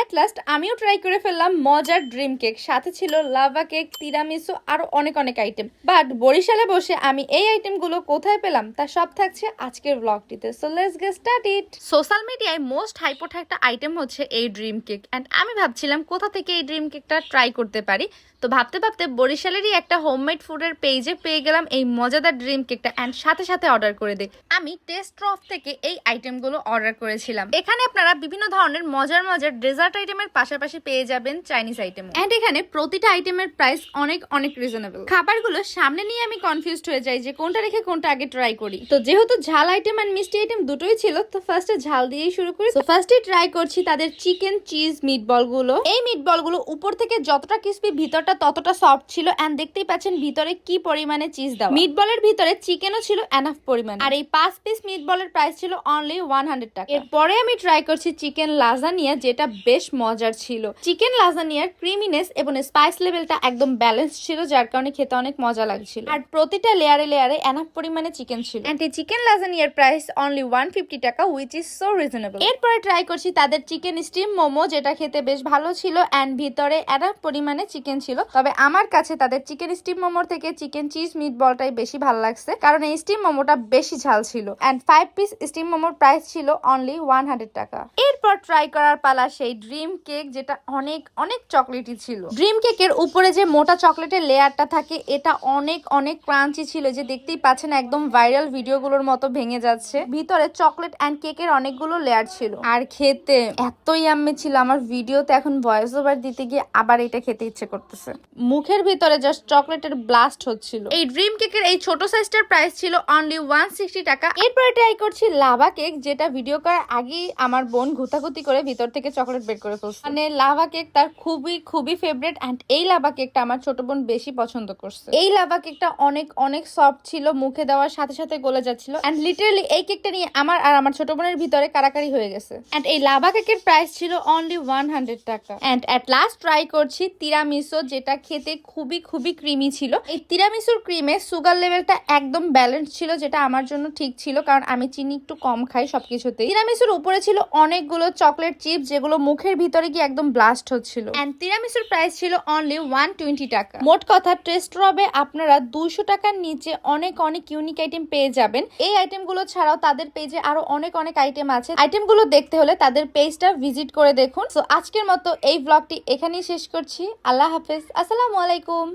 At last আমিও try করে ফেললাম মজার ড্রিম কেক সাথে ছিল লাভা কেক তিরামিসু আরও অনেক অনেক আইটেম বাট বরিশালে বসে আমি এই আইটেমগুলো কোথায় পেলাম তা সব থাকছে আজকের ব্লগটিতে so let's get start it social মিডিয়ায় মোস্ট হাইপোট একটা আইটেম হচ্ছে এই ড্রিম কেক অ্যান্ড আমি ভাবছিলাম কোথা থেকে এই ড্রিম কেকটা ট্রাই করতে পারি। তো ভাবতে ভাবতে বরিশালেরই একটা হোমমেড ফুডের পেজে পেয়ে গেলাম এই মজাদার ড্রিম কেকটা অ্যান্ড সাথে সাথে অর্ডার করে দিই। আমি টেস্ট অফ থেকে এই আইটেমগুলো অর্ডার করেছিলাম। এখানে আপনারা বিভিন্ন ধরনের মজার মজার ডেজার্ট আইটেমের পাশাপাশি পেয়ে যাবেন চাইনিজ আইটেম অ্যান্ড এখানে প্রতিটা আইটেমের প্রাইস অনেক অনেক রিজনেবল খাবারগুলো সামনে নিয়ে আমি কনফিউজড হয়ে যাই যে কোনটা রেখে কোনটা আগে ট্রাই করি। তো যেহেতু ঝাল আইটেম অ্যান্ড মিষ্টি আইটেম দুটোই ছিল, তো ফার্স্টে ঝাল দিয়েই শুরু করি। তো ফার্স্টে ট্রাই করছি তাদের চিকেন চিজ মিট বলগুলো এই মিট বলগুলো উপর থেকে যতটা ক্রিস্পি ভিতরটা ততটা সফট ছিল। এন্ড দেখতেই পাচ্ছেন ভিতরে কি পরিমাণে চিজ দেওয়া। মিট বলের ভিতরে চিকেনও ছিল এনাফ পরিমাণ। আর এই পাঁচ পিস মিট বলের প্রাইস ছিল অনলি ওয়ান হান্ড্রেড টাকা। এরপরে আমি ট্রাই করছি চিকেন লাজানিয়া যেটা বেশ মজার ছিল। চিকেন লাজানিয়ার ক্রিমিনেস এবং স্পাইস লেভেলটা একদম ব্যালেন্স ছিল যার কারণে খেতে অনেক মজা লাগছিল। আর প্রতিটা লেয়ারে লেয়ারে এনাফ পরিমাণে চিকেন ছিল। এন্ড এই চিকেন লাজানিয়ার প্রাইস অনলি ওয়ান ফিফটি টাকা উইচ ইজ সো রিজনেবল এরপরে ট্রাই করছি তাদের চিকেন স্টিম মোমো যেটা খেতে বেশ ভালো ছিল অ্যান্ড ভিতরে এনাফ পরিমাণে চিকেন ছিল। তবে আমার কাছে তাদের চিকেন স্টিম মোমোর থেকে চিকেন চিজ মিট বলটাই বেশি ভালো লাগছে কারণ এই স্টিম মোমোটা বেশি ঝাল ছিল। অ্যান্ড ফাইভ পিস স্টিম মোমোর প্রাইস ছিল অনলি ওয়ান হান্ড্রেড টাকা। এরপর ট্রাই করার পালা সেই ড্রিম কেক যেটা অনেক অনেক চকলেটই ছিল। ড্রিম কেকের উপরে যে মোটা চকলেটের লেয়ারটা থাকে, এটা অনেক অনেক ক্রাঞ্চি ছিল। যে দেখতেই পাচ্ছেন, একদম ভাইরাল ভিডিওগুলোর মতো ভেঙে যাচ্ছে। ভিতরে চকলেট অ্যান্ড কেকের অনেকগুলো লেয়ার ছিল। আর খেতে এতই আম্মি ছিল, আমার ভিডিওতে এখন ভয়েস ওভার দিতে গিয়ে আবার এটা খেতে ইচ্ছে করতেছে। মুখের ভিতরে জাস্ট চকলেটের ব্লাস্ট হচ্ছিল। এই ড্রিম কেকের এই ছোট সাইজটার প্রাইস ছিল অনলি ওয়ান সিক্সটি টাকা। এরপরে ট্রাই করছি লাভা কেক যেটা ভিডিও করার আগেই আমার বোন ঘুতাঘুতি করে ভিতর থেকে চকলেট বের করে ফেলছে? মানে লাভা কেক তার খুবই খুবই ফেভারিট অ্যান্ড এই লাভা কেকটা আমার ছোট বোন বেশি পছন্দ করছে। এই লাভা কেকটা অনেক অনেক সফট ছিল মুখে দেওয়ার সাথে সাথে গলে যাচ্ছিল অ্যান্ড লিটারালি এই কেকটা নিয়ে আমার আর আমার ছোট বোনের ভিতরে কারাকারি হয়ে গেছে। অ্যান্ড এই লাভা কেকের প্রাইস ছিল অনলি ওয়ান হান্ড্রেড টাকা। অ্যান্ড অ্যাট লাস্ট ট্রাই করছি তিরামিসো যেটা খেতে খুবই খুবই ক্রিমি ছিল। এই তিরামিসুর ক্রিমে সুগার লেভেলটা একদম ব্যালেন্স ছিল যেটা আমার জন্য ঠিক ছিল কারণ আমি চিনি একটু কম খাই সবকিছুতে তিরামিসুর উপরে ছিল অনেকগুলো চকলেট চিপস যেগুলো মুখের ভিতরে গিয়ে একদম ব্লাস্ট হচ্ছিল। অ্যান্ড তিরামিসুর প্রাইস ছিল অনলি ওয়ান টোয়েন্টি টাকা। মোট কথা টেস্ট রবে আপনারা দুইশো টাকার নিচে অনেক অনেক ইউনিক আইটেম পেয়ে যাবেন। এই আইটেমগুলো ছাড়াও তাদের পেজে আরও অনেক অনেক আইটেম আছে। আইটেমগুলো দেখতে হলে তাদের পেজটা ভিজিট করে দেখুন। সো আজকের মতো এই ব্লগটি এখানেই শেষ করছি। আল্লাহ হাফেজ। আসসালামু আলাইকুম।